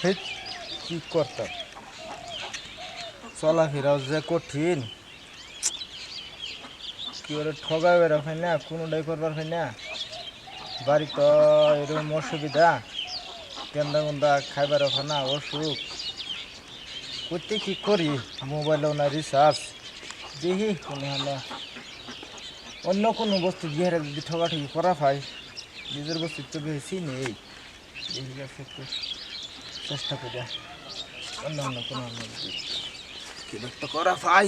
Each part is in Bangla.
সেই কি করতাম? চলাফেরাও যে কঠিন। কি ওরে ঠগাই বেরো হয় না কোনোটাই করবার হয় না বাড়ি তো এরকম অসুবিধা, কেন্দা গুন্দা খাইবার হয় না, অসুখ। করতে কি করি? মোবাইলেও না রিচার্জ দেখি কোনো অন্য কোনো বস্তু দিয়ে যদি ঠগাঠগি করা হয়, নিজের বস্তু তো বেশি নেই। দেখি চেষ্টা করে অন্য অন্য কোনো অন্য কি তো করা ভাই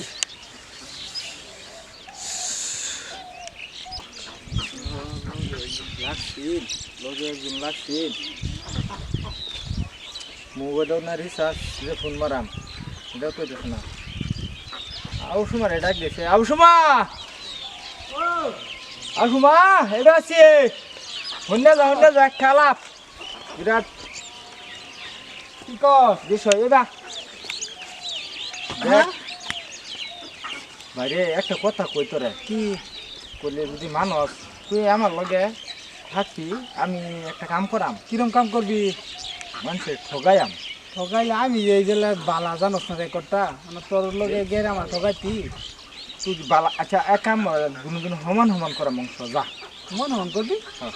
লাগছিল লগে একজন লাগছিল মোবাইলও না রিচার্জ যে ফোন মারাম এটাও তো দেখ না আউসুমা রে ডাক গেছে আউসুমা আউসুমা এটা আছে হন্যা যা হন্যা যা খেলাপ বিরাট কি কর বিষয় এবার। দেখ বাইরে একটা কথা কই তোরে। কি? কইলে যদি মানস তুই আমার লগে থাকবি আমি একটা কাম করাম। কিরম কাম করবি? মানুষের ঠগাইয়াম। ঠগাইলে আমি এই জেলায় বালা জানোস না রেকর্ডটা মানে তোর লগে গেলে আমার ঠগাইতি। তুই বালা আচ্ছা এক কাম গুন সমান সমান করা মাংস যা। মন হন করবি? হ্যাঁ।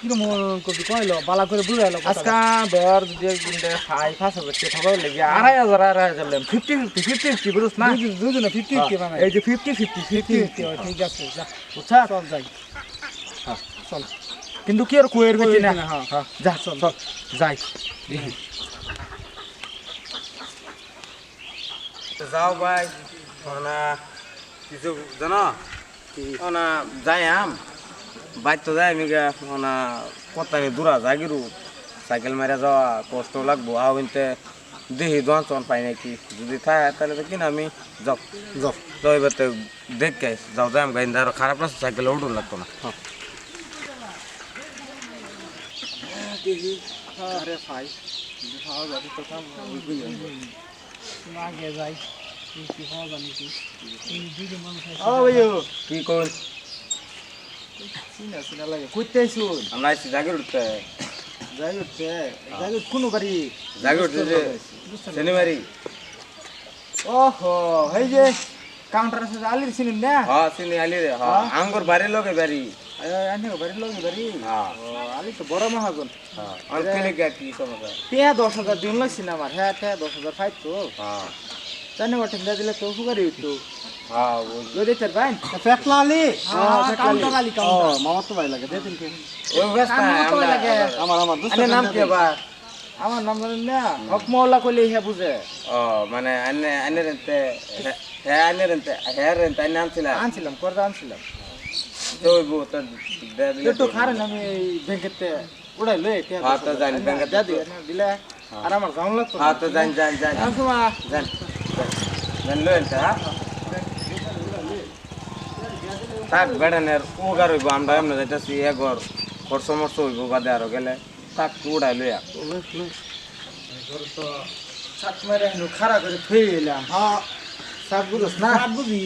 কিরম মন করবি কইলো বালা করে বুঝাইলো আজকা ধর যদি একদিন খাই পাঁচ হাজার টাকা ঠগাই লেগে আড়াই হাজার আড়াই হাজার লেম ফিফটি ফিফটি ফিফটি ফিফটি বুঝছ না দুজনে ফিফটি ফিফটি মানে এই যে ফিফটি ফিফটি ফিফটি ফিফটি ঠিক আছে যা বুঝছা চল যাই চল কিন্তু কি আর কুয়ের বেশি না হ্যাঁ। হ্যাঁ যা চল চল যাই যাও ভাই জানো যাই আম বাইর তো যাই আমি না কত দূরা জাগিরু সাইকেল মারা যাওয়া কষ্ট লাগবো। আও কিন্তু দেখি দোয়ান চন পাই নাকি? যদি থাকে তাহলে তো কিনা আমি যাও। যাও। যাও এবার তো দেখ যাও যাই আমি গাড়ি ধরো খারাপ না সাইকেল উঠুন লাগতো না। আরে তো কি করুন চিনা চিনা লাগে কইতে আইছুন আমরা আইসি জাগির উঠতে। যাই উঠতে? উঠ কোনো বাড়ি? জাগির উঠতে যে শনিবারি ওহো এই যে কাউন্টার আছে আলির চিনুন না? হ্যাঁ চিনি আলি রে হ্যাঁ। আঙ্গুর বাড়ি। লগে বাড়ি? হ্যাঁ। হ্যাঁ দশ হাজার দিন লাগছি না আমার। হ্যাঁ হ্যাঁ দশ হাজার ফাইভ তো হ্যাঁ জানে দিলে তো উপকারী হইতো। হ্যাঁ হ্যাঁ, হ্যাঁ তো আমার তো নাম কি আবার? আমার নাম জানেন না হক মহল্লা কইলে হ্যাঁ বুঝে। ও মানে আনে রেন্তে হ্যাঁ আনে রেন্তে হ্যাঁ রেন্তে আনে আনছিল আনছিলাম করতে আনছিলাম। তো বউ তো একটু খারেন আমি ব্যাংকেতে উড়াই লই হ্যাঁ, তো জানি, ব্যাংকেতে দাদি দিলে। আর আমার জাউন লাগতো হ্যাঁ তো জান জান জান জান জান জান লো এনতে হ্যাঁ? থাক বেড়ানের উগার হইব আমরা এমনি যাইতেছি এগর খরচ মরচ হইব বাদে আরও গেলে। থাক উড়াই লইয়া। সাত খাড়া করে থুই এলাম। হ্যাঁ সাত বুঝছ না? কাট বুঝি?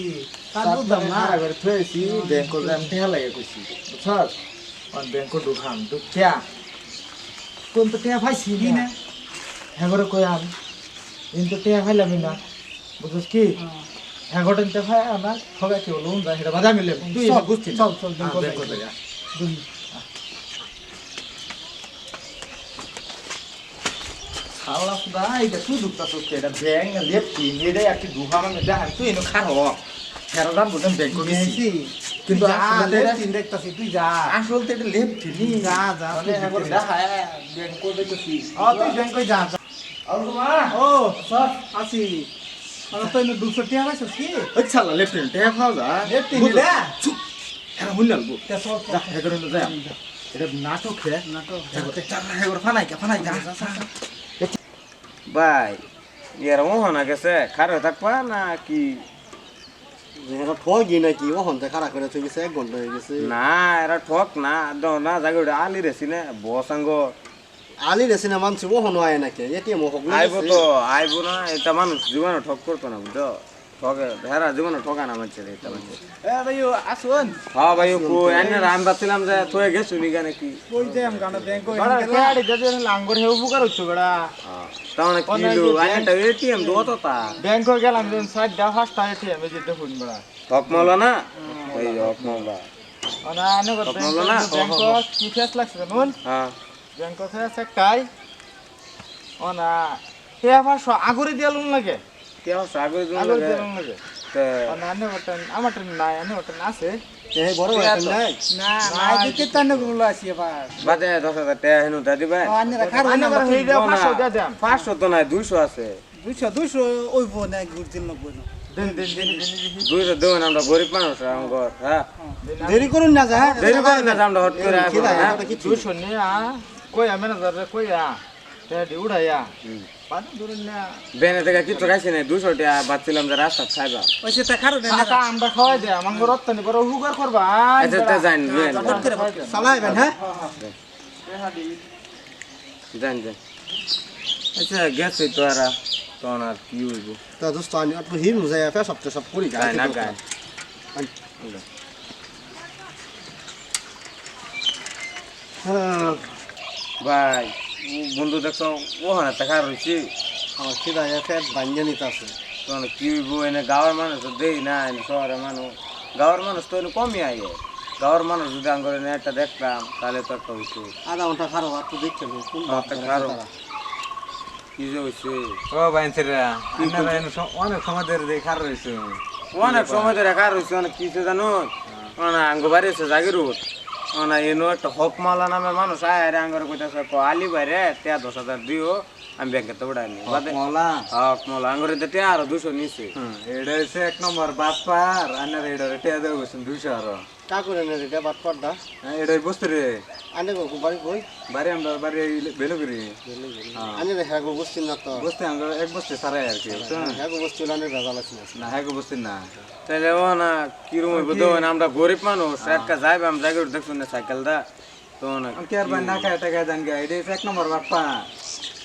সাত বুঝতাম না। খাড়া করে থুইছি ব্যাংকর যাম ঠেয়া লাগে কইছি বুঝছস? অন ব্যাংকর ঢুকাম ঢুকিয়া কোন তো টেয়া পাইছি কি না হ্যাঁ করে কই কিন্তু টেয়া পাইলাম না বুঝছস কি? হ্যাঁ ঘটন তে ভাই আমার ঠগা কি হলো না সেটা বাধা মিলে। তুই চল, চল, চল, ব্যাংকর ব্যাংকর যাই। যাই। বুঝি খাওয়া সুদা এটা তুই ঢুকতা তোকে এটা ব্যাং লেপটি নেড়ে একটি দুহা মানে দেখা তুই এনে খারো হেরো দাম বলতেন ব্যাংক গেছি কিন্তু কিন্তু আসলে তিন দেখতাছি তুই যা। আসল তো এটা লেপটি নি যা যা মানে তুই দেখা ব্যাংক করে দেখছি ও তুই ব্যাংক যা যা। আর তোমা ও সব আছি আর তো এনে দুশো টাকা পাইছিস কি? আচ্ছা লেপটি টেয়া খাওয়া যা। লেফটি নিলে চুপ হেরা হুন লালবো তে সব যা হেগর নো যা। এটা নাটক হে। নাটক হেগর চার হেগর ফানাই কে ফানাই যা ভাই ইয়ার মোহনা গেছে। খারে থাকবা না কি? এটা ঠগি নাকি? ও হন্তে খারাপ করে গেছে এক ঘণ্টা হয়ে গেছে। না এরা ঠক না। দ না আলি রেছি না। বসাঙ্গ। আলি রেছি না মানছি ও হনো আয় নাকি এটিএম হক আইব তো আইব না এটা মানুষ জীবনে ঠক করতো না বুঝছ ঠকে হেরা জীবনে ঠকা না মানছে এটা মানছে এ ভাই আসুন হ্যাঁ ভাই কো এনে রাম বাছিলাম যে তুই গেছু নি গানে কি? কই যাম গানা ব্যাংক বড় খেয়াড়ি দে লাঙ্গর হেউ বুকার হচ্ছে বড়া তাহলে কিলো আইনটা এটিএম দো তো তা। ব্যাংক গেলাম দিন সাইড দা ফার্স্ট টাইম এটিএম এ যেতে ফুন বড়া হক মাওলা না? এই হক মাওলা অনা আনে কত না? ব্যাংক কি ফেস লাগছে নুন হ্যাঁ ব্যাংক ফেস একটাই অনা হে আবার আগরে দিয়া লুন লাগে। আগে দিন আগরে দিয়া লুন লাগে। আনে বটন আমার নাই আনে বটন আছে। বড় নাই? না নাই। দিতে তানে গুলো আসি এবার। দশ হাজার টাকা হেনু দা দিবে। আনে রাখার আনে করে হেই দেও 500 দিয়া দেন। পাঁচশো তো নাই দুইশো আছে। দুইশো দুইশো ওইব না গুরদিন নব্বই না। দিন দিন দিন দিন। দুইশো দেবেন আমরা গরিব মানুষ আমার হ্যাঁ? দেরি করুন না যা। দেরি করেন না আমরা হট করে হ্যাঁ? দুশো নিয়া। কই আমি না যাবে কই আ? তে উড়াইয়া পানি দূরে না। বেনে থেকে কিছু খাইছি নাই দুশো টাকা বাচ্ছিলাম যে রাস্তা খাইবা ওই সে তা খারো না টাকা আমরা খাওয়াই দে আমার রত্তানি করে হুগার করবা আচ্ছা তা বেন চালাইবেন হ্যাঁ? যান যান আচ্ছা গেছে তো আর তখন আর কি হইব? তা দোস্ত আমি একটু হিম যাই সব সব করি গায় না গায়। হ্যাঁ, ভাই ও বন্ধু দেখছ ওখানে টাকা রয়েছে আমার খিদা ফে বাঞ্জা নিতে আছে। তখন কি এনে গাঁয়ের মানুষ তো দেই না এনে শহরের মানুষ। গাঁয়ের মানুষ তো এনে কমই আইয়ে গাঁয়ের মানুষ যদি আঙ্গরে একটা দেখতাম তাহলে তো একটা হইতো। আধা ঘণ্টা খারাপ আর তো দেখছেন কোন একটা কি যে হইছে? ও বাইনছেরা অনেক সময় ধরে দেখার রয়েছে অনেক সময় ধরে কার হয়েছে অনেক কিছু জানো? না আঙ্গ বাড়ি আছে জাগির না এনো একটা হক মালা নামে মানুষ আয় রে আঙ্গর কইতাছে ক আলি বাইরে তিয়া দশ হাজার দিও আমি ব্যাংকে তো উঠাইনি বাদে মলা হক মালা আঙ্গরে তো তিয়া আরও দুশো নিছে। এটা হচ্ছে এক নম্বর বাস পার আনার এটা রেটে দেবো বলছেন দুইশো আরও। কা করে নে বাট পাড্ডা হ্যাঁ, এটাই বসতে রে। আনে গো বাড়ি কই? বাড়ি আমরা বাড়ি বেলো করি আনে রে হ্যাঁ গো বসছি না তো। বসতে আমরা এক বসতে সারাই আর কি বুঝছেন? হ্যাঁ গো বসছি না ভেজাল আছে না হ্যাঁ গো বসতে না। তাহলে ও না কিরম হইব তো আমরা গরিব মানুষ একটা যাইবে আমরা দেখছুন না সাইকেল দা তো না কি আর না খায় টাকা জান গা এটা এক নম্বর বাট পা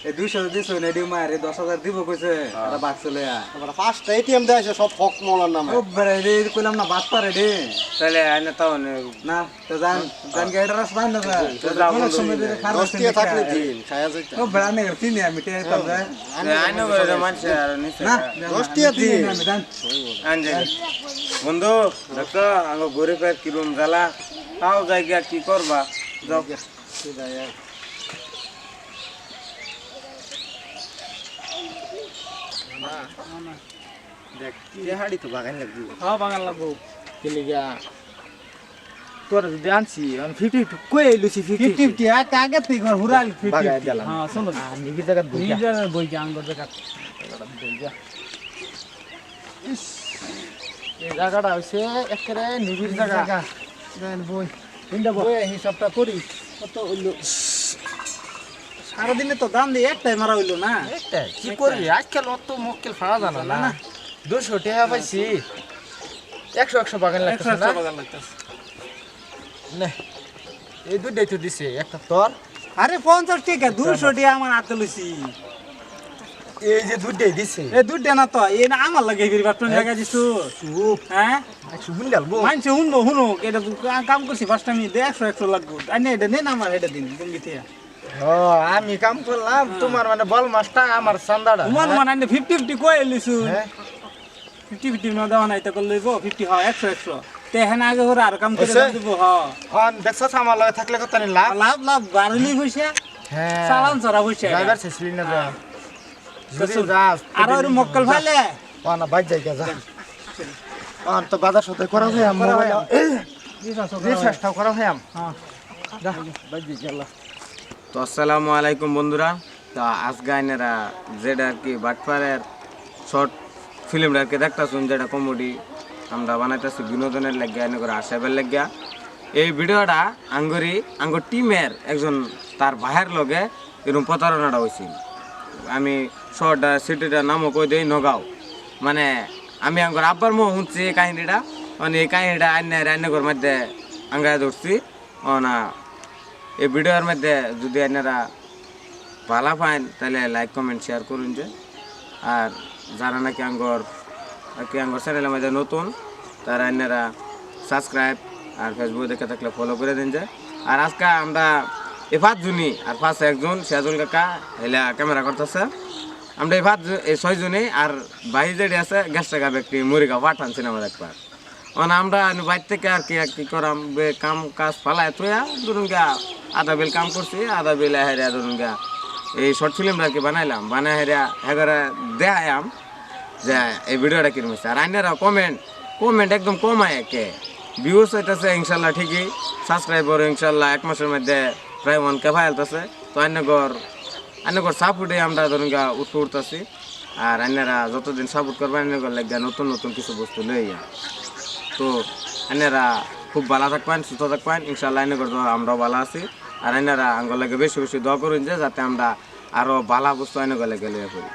এই দুইশো দিছো না এটি মায়ের দশ হাজার দিব কইছে আর বাক চলে তারপরে পাঁচটা এটিএম দেয় সব হক মলার নামে। ও বেড়া এটা কইলাম না বাস পার রে। তাহলে আইনে তাও নে। না তো জান জান গা এটা রাস বাইন না তো টিয়া থাকলে দিন খায়া যাইতা ও বেড়া নেই চিনি আমি টের পাম যায় আইনে করে মানুষ আর নিছে। না দশ টিয়া দিন। আমি জান আনজে বন্ধু। দেখো আঙ্গ গরিবের কিরম জ্বালা। তাও জায়গা কি করবা? যাও। দেখ হাড়ি তো বাগান লাগবে। হ্যাঁ বাগান লাগবো। কেলে গিয়া। তোর যদি আনছি আমি ফিফটি ফিফটি কই লুছি ফিফটি ফিফটি ফিফটি আগে থেকে ঘর হুরাল ফিফটি। হ্যাঁ শোনো। নিবি জায়গা নিজের বই কে আঙ্গর দেখা এই জায়গাটা হইছে একেবারে নিবিড় জায়গা। বই। বই হিসাবটা করি। কত হইল সারাদিনে তো দাম দিয়ে একটাই মারা হইল না। একটা কি করবি আজকাল অত মক্কেল ফাড়া জানা না দুশো টাকা পাইছি। একশো একশো বাগান লাগতেছে না? নে, এই দুটাই তো দিছে একটা তোর। আরে পঞ্চাশ টাকা দুশো টাকা আমার হাতে লইছি। এই যে দুটাই দিছে। এ দুধ না তো এ না আমার লাগে ফির বাটন লাগা দিছু। হ্যাঁ? একশো গুণ ডালবো মানছে শুনব শুনো এটা কাম করছি ফার্স্ট দিয়ে একশো একশো লাগবো। আর না এটা নেন আমার এটা দিন তুমি থেকে ও আমি কাম করলাম। তোমার মানে বল মাছটা আমার চান্দাটা তোমার মানে আনে ফিফটি ফিফটি কয়ে লিছু হ্যাঁ। ফিফটি ফিফটি না দেওয়া নাই তো করলে ফিফটি হয় একশো একশো। তে হেন আগে ওরা আর কাম করে হইছে? দিব হ্যাঁ অন দেখছস আমার লগে থাকলে কত লাভ? লাভ লাভ বাড়লি পয়সা হ্যাঁ। চালান চড়া পয়সা ড্রাইভার ছেছলি না যা। যদি যাস আর মক্কল ফাইলে। অন বাইক যাই যা। অন তো বাজার সাথে করা হয় আম মোবাইল রিচার্জটাও করা হয় আম। হ্যাঁ। যা যাই গেল তো আসসালামু আলাইকুম বন্ধুরা। তো আজকে আইনেরা যেটা আর কি বাটপাড়ের শর্ট ফিল্মটা আর কি দেখতেছুন, যেটা কমেডি আমরা বানাইতেছি বিনোদনের লাগিয়া, এনে করে আসাবের লাগিয়া। এই ভিডিওটা আঙ্গরি আঙ্গ টিমের একজন তার ভাইয়ের লগে এরকম প্রতারণাটা হয়েছিল আমি শর্টটা সিটিটার নামও কই দিই, নগাঁও। মানে আমি আঙ্গর আব্বার মো শুনছি এই কাহিনীটা। মানে এই কাহিনীটা আইনে রান্নাঘর মধ্যে আঙ্গায় ধরছি। ও না এই ভিডিওর মধ্যে যদি আপনারা ভালো পান, তাহলে লাইক কমেন্ট শেয়ার করুন যে। আর যারা নাকি আঙ্গর কি আমার চ্যানেলের মধ্যে নতুন, তারা আইনারা সাবস্ক্রাইব আর ফেসবুক দেখে থাকলে ফলো করে দিন যে। আর আজকে আমরা এই জনই আর পাঁচ একজন সিয়াজুল কাকা, এলা ক্যামেরা করতেছে। আমরা এই পাঁচ জন- এই ছয়জনই আর বাইরে যেটি আছে গ্যাস টাকা ব্যক্তি মুড়িগাঁও পাঠান সিনেমা দেখবার মানে আমরা বাইর থেকে আর কি কি করাম কাম কাজ ফালায় তোয়া ধরুন গা আধা বেল কাম করছি, আধা বেল হেরিয়া ধরুন গা এই শর্ট ফিল্মটা কি বানাইলাম। বানাই হেরিয়া এগারে দেখায়াম যে এই ভিডিওটা কিরম হচ্ছে আর আইনারা কমেন্ট কমেন্ট একদম কম কমায় একে। ভিউস হইতেছে ইনশাল্লাহ ঠিকই সাবস্ক্রাইবার ইনশাল্লাহ এক মাসের মধ্যে প্রায় ওয়ান কে ফাইলতেছে তো আইনগর আইনগর সাপোর্টে আমরা ধরুন গা উঠতে উঠতেছি। আর আইনারা যতদিন সাপোর্ট করবে, আইনগর লাগে নতুন নতুন কিছু বস্তু লইয়া। তো আইনারা খুব ভালো থাকবেন, সুস্থ থাকবেন। ইনশাল্লাহ আইনগর আমরাও ভালো আছি। আর এনারা আঙ্গর লাগে বেশি বেশি দোয়া করুন যে যাতে আমরা আরও ভালো বস্তু এনে গেলে গেলে করি।